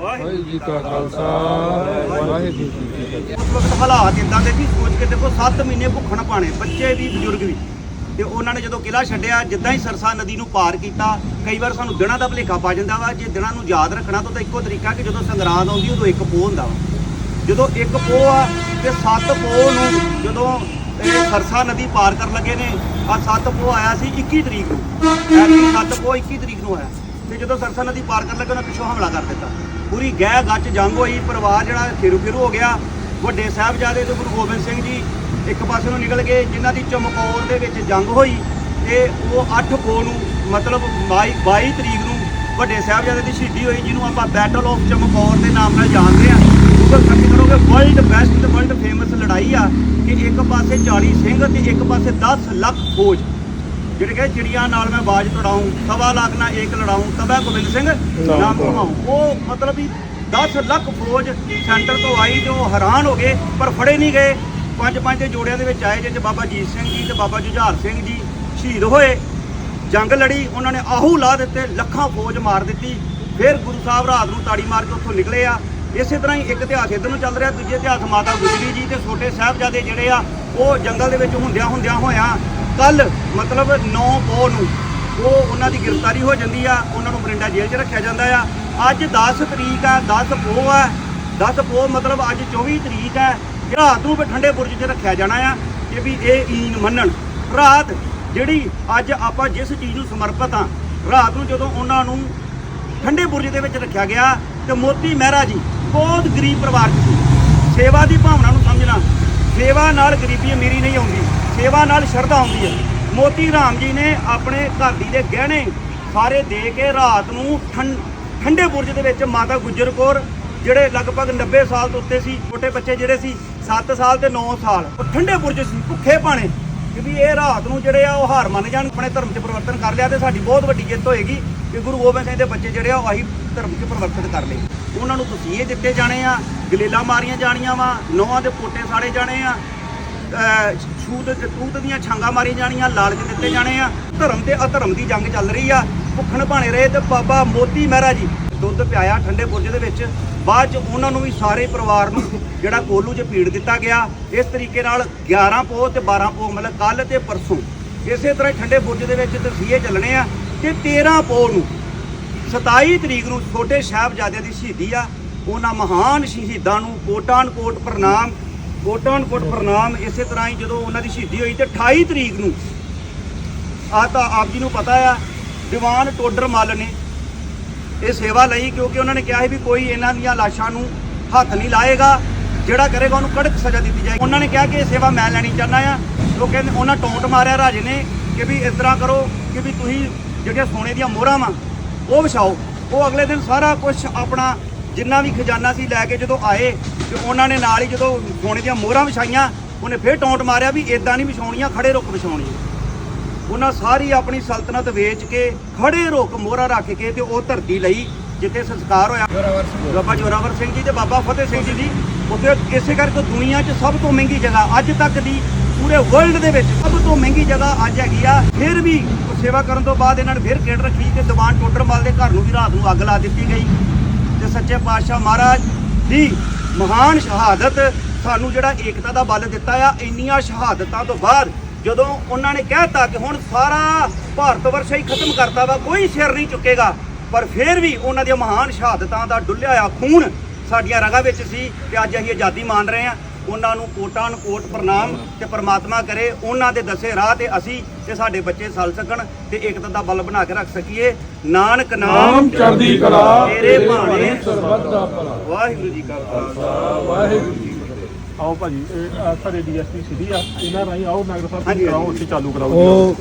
ਵਾਹਿਗੁਰੂ ਜੀ ਕਾ ਖਾਲਸਾ, ਵਾਹਿਗੁਰੂ ਜੀ ਕੀ ਫਤਿਹ। ਉਸ ਵਕਤ ਹਾਲਾਤ ਇਦਾਂ ਦੇ ਸੀ, ਸੋਚ ਕੇ ਦੇਖੋ 7 ਮਹੀਨੇ ਭੁੱਖਣ ਪਾਣੇ ਬੱਚੇ ਵੀ, ਬਜ਼ੁਰਗ ਵੀ। ਤੇ ਉਹਨਾਂ ਨੇ ਜਦੋਂ ਕਿਲਾ ਛੱਡਿਆ, ਜਿੱਦਾਂ ਹੀ ਸਰਸਾ ਨਦੀ ਨੂੰ ਪਾਰ ਕੀਤਾ, ਕਈ ਵਾਰ ਸਾਨੂੰ ਦਿਨਾਂ ਦਾ ਭੁਲੇਖਾ ਪਾ ਜਾਂਦਾ ਵਾ, ਜੇ ਦਿਨਾਂ ਨੂੰ ਯਾਦ ਰੱਖਣਾ ਤਾਂ ਤਾਂ ਇੱਕੋ ਤਰੀਕਾ ਕਿ ਜਦੋਂ ਸੰਗਰਾਂਦ ਆਉਂਦੀ, ਉਦੋਂ ਇੱਕ ਪੋਹ ਹੁੰਦਾ ਵਾ। ਜਦੋਂ ਇੱਕ ਪੋਹ ਆ, ਤੇ ਸੱਤ ਪੋਹ ਨੂੰ ਜਦੋਂ, ਇਹ ਸਰਸਾ ਨਦੀ ਪਾਰ ਕਰਨ ਲੱਗੇ ਨੇ ਆ ਸੱਤ ਪੋਹ ਆਇਆ ਸੀ 21 ਤਰੀਕ ਨੂੰ। ਐਤਕੀ ਸੱਤ ਪੋਹ 21 ਤਰੀਕ ਨੂੰ ਆਇਆ। ਤੇ ਜਦੋਂ ਸਰਸਾ ਨਦੀ ਪਾਰ ਕਰਨ ਲੱਗੇ, ਉਹਨਾਂ ਪਿੱਛੋਂ ਹਮਲਾ ਕਰ ਦਿੱਤਾ। ਪੂਰੀ ਗਹਿ ਗੱਚ ਜੰਗ ਹੋਈ, ਪਰਿਵਾਰ ਜਿਹੜਾ ਖੇਰੂ ਖੇਰੂ ਹੋ ਗਿਆ। ਵੱਡੇ ਸਾਹਿਬਜ਼ਾਦੇ ਤੇ ਗੁਰੂ ਗੋਬਿੰਦ ਸਿੰਘ ਜੀ ਇੱਕ ਪਾਸੇ ਨੂੰ ਨਿਕਲ ਗਏ, ਜਿਨ੍ਹਾਂ ਦੀ ਚਮਕੌਰ ਦੇ ਵਿੱਚ ਜੰਗ ਹੋਈ ਤੇ ਉਹ 8 ਪੋਹ ਨੂੰ, ਮਤਲਬ 22 22 ਤਰੀਕ ਨੂੰ ਵੱਡੇ ਸਾਹਿਬਜ਼ਾਦੇ ਦੀ ਸ਼ਹੀਦੀ ਹੋਈ, ਜਿਹਨੂੰ ਆਪਾਂ ਬੈਟਲ ਆਫ ਚਮਕੌਰ ਦੇ ਨਾਮ ਨਾਲ ਜਾਣਦੇ ਆ ਗੂਗਲ ਸਰਚ ਕਰੋਗੇ ਵਰਲਡ ਬੈਸਟ ਵਰਲਡ ਫੇਮਸ ਲੜਾਈ ਆ ਕਿ ਇੱਕ ਪਾਸੇ 40 ਸਿੰਘ ਤੇ ਇੱਕ ਪਾਸੇ 10 ਲੱਖ ਫੌਜ। ਜਿਹੜੇ ਕਹੇ ਚਿੜੀਆਂ ਨਾਲ ਮੈਂ ਬਾਜ ਤੜਾਉਂ ਸਵਾ ਲੱਖ ਨਾਲ ਏਕ ਲੜਾਉਂ ਤਬੈ ਗੋਬਿੰਦ ਸਿੰਘ ਨਾਮ ਕਮਾਉਂ ਉਹ ਮਤਲਬ ਵੀ 10 ਲੱਖ ਫੌਜ ਸੈਂਟਰ ਤੋਂ ਆਈ ਜੋ ਹੈਰਾਨ ਹੋ ਗਏ, ਪਰ ਫੜੇ ਨਹੀਂ ਗਏ। ਪੰਜ ਪੰਜ ਦੇ ਜੋੜਿਆਂ ਦੇ ਵਿੱਚ ਆਏ ਜਿਹਦੇ ਬਾਬਾ ਜੀਤ ਸਿੰਘ ਜੀ ਤੇ ਬਾਬਾ ਜੁਝਾਰ ਸਿੰਘ ਜੀ ਸ਼ਹੀਦ ਹੋਏ। ਜੰਗ ਲੜੀ, ਉਹਨਾਂ ਨੇ ਆਹੂ ਲਾ ਦਿੱਤੇ, ਲੱਖਾਂ ਫੌਜ ਮਾਰ ਦਿੱਤੀ। ਫਿਰ ਗੁਰੂ ਸਾਹਿਬ ਰਾਤ ਨੂੰ ਤਾੜੀ ਮਾਰ ਕੇ ਉੱਥੋਂ ਨਿਕਲੇ ਆ। ਇਸੇ ਤਰ੍ਹਾਂ ਹੀ ਇੱਕ ਇਤਿਹਾਸ ਇੱਧਰ ਨੂੰ ਚੱਲ ਰਿਹਾ, ਦੂਜੇ ਇਤਿਹਾਸ ਮਾਤਾ ਗੁਜਰੀ ਜੀ ਤੇ ਛੋਟੇ ਸਾਹਿਬਜ਼ਾਦੇ ਜਿਹੜੇ ਆ, ਉਹ ਜੰਗਲ ਦੇ ਵਿੱਚ ਹੁੰਦਿਆਂ ਹੁੰਦਿਆਂ ਹੋਇਆਂ ਕੱਲ ਮਤਲਬ 9 ਪੋਹ ਨੂੰ ਉਹ ਉਹਨਾਂ ਦੀ ਗ੍ਰਿਫਤਾਰੀ ਹੋ ਜਾਂਦੀ ਆ, ਉਹਨਾਂ ਨੂੰ ਬਰਿੰਡਾ ਜੇਲ੍ਹ 'ਚ ਰੱਖਿਆ ਜਾਂਦਾ ਆ। ਅੱਜ 10 ਤਰੀਕ ਆ 10 ਪੋਹ ਆ। 10 ਪੋਹ ਮਤਲਬ ਅੱਜ 24 ਤਰੀਕ ਆ। ਰਾਤ ਨੂੰ ਵੀ ਠੰਡੇ ਬੁਰਜ 'ਚ ਰੱਖਿਆ ਜਾਣਾ ਆ ਕਿ ਵੀ ਇਹ ਈਨ ਮੰਨਣ। ਰਾਤ ਜਿਹੜੀ ਅੱਜ ਆਪਾਂ ਜਿਸ ਚੀਜ਼ ਨੂੰ ਸਮਰਪਿਤ ਆ, ਰਾਤ ਨੂੰ ਜਦੋਂ ਉਹਨਾਂ ਨੂੰ ਠੰਡੇ ਬੁਰਜ ਦੇ ਵਿੱਚ ਰੱਖਿਆ ਗਿਆ ਤੇ ਮੋਤੀ ਮਹਿਰਾ ਜੀ ਬਹੁਤ ਗਰੀਬ ਪਰਿਵਾਰ 'ਚ ਸੀ। ਸੇਵਾ ਦੀ ਭਾਵਨਾ ਨੂੰ ਸਮਝਣਾ। ਸੇਵਾ ਨਾਲ ਗਰੀਬੀ ਅਮੀਰੀ ਨਹੀਂ ਆਉਂਦੀ। ਸੇਵਾ ਨਾਲ ਸ਼ਰਧਾ ਆਉਂਦੀ ਹੈ। ਮੋਤੀ ਰਾਮ ਜੀ ਨੇ ਆਪਣੇ ਘਰ ਦੀ ਦੇ ਗਹਿਣੇ ਸਾਰੇ ਦੇ ਕੇ ਰਾਤ ਨੂੰ ਠੰ- ਠੰਡੇ ਬੁਰਜ ਦੇ ਵਿੱਚ ਮਾਤਾ ਗੁਜਰ ਕੌਰ, ਜਿਹੜੇ ਲਗਭਗ 90 ਸਾਲ ਤੋਂ ਉੱਤੇ ਸੀ, ਛੋਟੇ ਬੱਚੇ ਜਿਹੜੇ ਸੀ 7 ਸਾਲ ਤੇ 9 ਸਾਲ। ਉਹ ਠੰਡੇ ਬੁਰਜ ਸੀ, ਭੁੱਖੇ ਭਾਣੇ। ਕਿਉਂਕਿ ਇਹ ਰਾਤ ਨੂੰ ਜਿਹੜੇ ਆ ਉਹ ਹਾਰ ਮੰਨ ਜਾਣ, ਆਪਣੇ ਧਰਮ 'ਚ ਪਰਿਵਰਤਨ ਕਰ ਲਿਆ ਤੇ ਸਾਡੀ ਬਹੁਤ ਵੱਡੀ ਜਿੱਤ ਹੋਏਗੀ ਕਿ ਗੁਰੂ ਗੋਬਿੰਦ ਸਿੰਘ ਦੇ ਬੱਚੇ ਜਿਹੜੇ ਆ ਉਹ ਆਹੀ ਧਰਮ 'ਚ ਪਰਿਵਰਤਨ ਕਰ ਲਏ। ਉਹਨਾਂ ਨੂੰ ਤਸੀਹੇ ਦਿੱਤੇ ਜਾਣੇ ਆ, ਗਲੇਲਾ ਮਾਰੀਆਂ ਜਾਣੀਆਂ ਵਾ ਨੌਹਾਂ ਦੇ ਪੋਟੇ ਸਾੜੇ ਜਾਣੇ ਆ ਛੂਤ ਛੂਤ ਦੀਆਂ ਛਾਂਗਾ ਮਾਰੀਆਂ ਜਾਣੀਆਂ, ਲਾਲਚ ਦਿੱਤੇ ਜਾਣੇ ਆ। ਧਰਮ ਤੇ ਅਧਰਮ ਦੀ ਜੰਗ ਚੱਲ ਰਹੀ ਆ। ਭੁੱਖਣ ਭਾਣੇ ਰਹੇ ਤੇ ਬਾਬਾ ਮੋਤੀ ਮਹਿਰਾ ਜੀ। ਦੁੱਧ ਪਿਆਇਆ ਠੰਡੇ ਬੁਰਜ ਦੇ ਵਿੱਚ। ਬਾਅਦ ਚ ਉਹਨਾਂ ਨੂੰ ਵੀ ਸਾਰੇ ਪਰਿਵਾਰ ਨੂੰ ਜਿਹੜਾ ਕੋਲੂ 'ਚ ਪੀੜ ਦਿੱਤਾ ਗਿਆ। ਇਸ ਤਰੀਕੇ ਨਾਲ 11 ਪੋਹ ਤੇ 12 ਪੋਹ, ਮਤਲਬ ਕੱਲ ਤੇ ਪਰਸੋਂ। ਇਸੇ ਤਰ੍ਹਾਂ ਹੀ ਠੰਡੇ ਬੁਰਜ ਦੇ ਵਿੱਚ ਤਸੀਹੇ ਚੱਲਣੇ ਆ ਤੇ 13 ਪੋਹ ਨੂੰ 27 ਤਰੀਕ ਨੂੰ ਛੋਟੇ ਸਾਹਿਬਜ਼ਾਦਿਆਂ ਦੀ ਸ਼ਹੀਦੀ ਆ। ਉਹਨਾਂ ਮਹਾਨ ਸ਼ਹੀਦਾਂ ਨੂੰ ਕੋਟਾਨ ਕੋਟ ਪ੍ਰਣਾਮ। ਕੋਟਾਨ ਕੋਟ ਪ੍ਰਣਾਮ, ਇਸੇ ਤਰ੍ਹਾਂ ਹੀ ਜਦੋਂ ਉਹਨਾਂ ਦੀ ਸ਼ਹੀਦੀ ਹੋਈ ਤੇ 28 ਤਰੀਕ ਨੂੰ ਆ ਤਾਂ ਆਪ ਜੀ ਨੂੰ ਪਤਾ ਆ, ਦੀਵਾਨ ਟੋਡਰ ਮੱਲ ਨੇ ਇਹ ਸੇਵਾ ਲਈ, ਕਿਉਂਕਿ ਉਹਨਾਂ ਨੇ ਕਿਹਾ ਸੀ ਵੀ ਕੋਈ ਇਹਨਾਂ ਦੀਆਂ ਲਾਸ਼ਾਂ ਨੂੰ ਹੱਥ ਨਹੀਂ ਲਾਏਗਾ, ਜਿਹੜਾ ਕਰੇਗਾ ਉਹਨੂੰ ਕੜਕ ਸਜ਼ਾ ਦਿੱਤੀ ਜਾਏਗੀ। ਉਹਨਾਂ ਨੇ ਕਿਹਾ ਕਿ ਇਹ ਸੇਵਾ ਮੈਂ ਲੈਣੀ ਚਾਹੁੰਦਾ ਆ, ਉਹ ਕਹਿੰਦੇ ਉਹਨਾਂ ਟੌਂਟ ਮਾਰਿਆ ਰਾਜੇ ਨੇ ਕਿ ਵੀ ਇਸ ਤਰ੍ਹਾਂ ਕਰੋ ਕਿ ਵੀ ਤੁਸੀਂ ਜਿਹੜੀਆਂ ਸੋਨੇ ਦੀਆਂ ਮੋਹਰਾਂ ਵਾ, ਉਹ ਵਿਛਾਓ। ਉਹ ਅਗਲੇ ਦਿਨ ਸਾਰਾ ਕੁਝ ਆਪਣਾ ਜਿੰਨਾ ਵੀ ਖਜ਼ਾਨਾ ਸੀ ਲੈ ਕੇ ਜਦੋਂ ਆਏ ਤੇ ਉਹਨਾਂ ਨੇ ਨਾਲ ਹੀ ਜਦੋਂ ਸੋਨੇ ਦੀਆਂ ਮੋਹਰਾਂ ਵਿਛਾਈਆਂ, ਉਹਨੇ ਫਿਰ ਟੌਂਟ ਮਾਰਿਆ ਵੀ ਇਦਾਂ ਨਹੀਂ ਵਿਛਾਉਣੀਆਂ, ਖੜੇ ਰੁੱਖ ਵਿਛਾਉਣੀਆਂ। ਉਹਨਾਂ ਸਾਰੀ ਆਪਣੀ ਸਲਤਨਤ ਵੇਚ ਕੇ ਖੜੇ ਰੁੱਖ ਮੋਹਰਾ ਰੱਖ ਕੇ ਤੇ ਉਹ ਧਰਤੀ ਲਈ ਜਿੱਥੇ ਸੰਸਕਾਰ ਹੋਇਆ। ਬਾਬਾ ਜੋਰਾਵਰ ਸਿੰਘ ਜੀ ਤੇ ਬਾਬਾ ਫਤਿਹ ਸਿੰਘ ਜੀ ਦੀ, ਉੱਥੇ ਇਸੇ ਕਰਕੇ ਦੁਨੀਆ 'ਚ ਸਭ ਤੋਂ ਮਹਿੰਗੀ ਜਗ੍ਹਾ ਅੱਜ ਤੱਕ ਦੀ, ਪੂਰੇ ਵਰਲਡ ਦੇ ਵਿੱਚ ਸਭ ਤੋਂ ਮਹਿੰਗੀ ਜਗ੍ਹਾ ਅੱਜ ਹੈਗੀ ਆ। ਫਿਰ ਵੀ ਉਹ ਸੇਵਾ ਕਰਨ ਤੋਂ ਬਾਅਦ ਇਹਨਾਂ ਨੇ ਫਿਰ ਕਿਹੜ ਰੱਖੀ ਤੇ ਦੀਵਾਨ ਟੋਡਰਮਲ ਦੇ ਘਰ ਨੂੰ ਵੀ ਰਾਤ ਨੂੰ ਅੱਗ ਲਾ ਦਿੱਤੀ ਗਈ। ਤੇ ਸੱਚੇ ਪਾਤਸ਼ਾਹ ਮਹਾਰਾਜ ਦੀ ਮਹਾਨ ਸ਼ਹਾਦਤ ਸਾਨੂੰ ਜਿਹੜਾ ਏਕਤਾ ਦਾ ਬਲ ਦਿੱਤਾ ਆ, ਇੰਨੀਆਂ ਸ਼ਹਾਦਤਾਂ ਤੋਂ ਬਾਅਦ ਜਦੋਂ ਉਹਨਾਂ ਨੇ ਕਹਿਤਾ ਕਿ ਹੁਣ ਸਾਰਾ ਭਾਰਤ ਵਰਸ਼ ਹੀ ਖਤਮ ਕਰਤਾ ਵਾ, ਕੋਈ ਸਿਰ ਨਹੀਂ ਚੁੱਕੇਗਾ, ਪਰ ਫਿਰ ਵੀ ਉਹਨਾਂ ਦੀਆਂ ਮਹਾਨ ਸ਼ਹਾਦਤਾਂ ਦਾ ਡੁੱਲਿਆ ਆ ਖੂਨ ਸਾਡੀਆਂ ਰਗਾਂ ਵਿੱਚ ਸੀ ਤੇ ਅੱਜ ਅਸੀਂ ਆਜ਼ਾਦੀ ਮਾਣ ਰਹੇ ਹਾਂ ਉਹਨਾਂ ਨੂੰ ਕੋਟਾਨ ਕੋਟ ਪ੍ਰਣਾਮ ਤੇ ਪਰਮਾਤਮਾ ਕਰੇ, ਉਹਨਾਂ ਦੇ ਦੱਸੇ ਰਾਹ ਤੇ ਅਸੀਂ ਤੇ ਸਾਡੇ ਬੱਚੇ ਚੱਲ ਸਕਣ ਤੇ ਏਕਤਾ ਦਾ ਬਲ ਬਣਾ ਕੇ ਰੱਖ ਸਕੀਏ ਨਾਨਕ ਨਾਮ ਚੜ੍ਹਦੀ ਕਲਾ ਤੇਰੇ ਭਾਣੇ ਸਰਬੱਤ ਦਾ ਭਲਾ ਵਾਹਿਗੁਰੂ ਜੀ ਕਾ ਖਾਲਸਾ ਵਾਹਿਗੁਰੂ ਜੀ ਕੀ ਫਤਿਹ ਆਓ ਭਾਜੀ ਇਹ ਸਾਡੇ ਡੀਐਸਪੀ ਸਿਟੀ ਆ ਇਹਨਾਂ ਰਾਹੀਂ ਆਓ ਨਗਰ ਸਾਹਿਬ ਹਾਂਜੀ, ਕਰਾਓ। ਉੱਥੇ ਚਾਲੂ ਕਰਾਓ ਜੀ।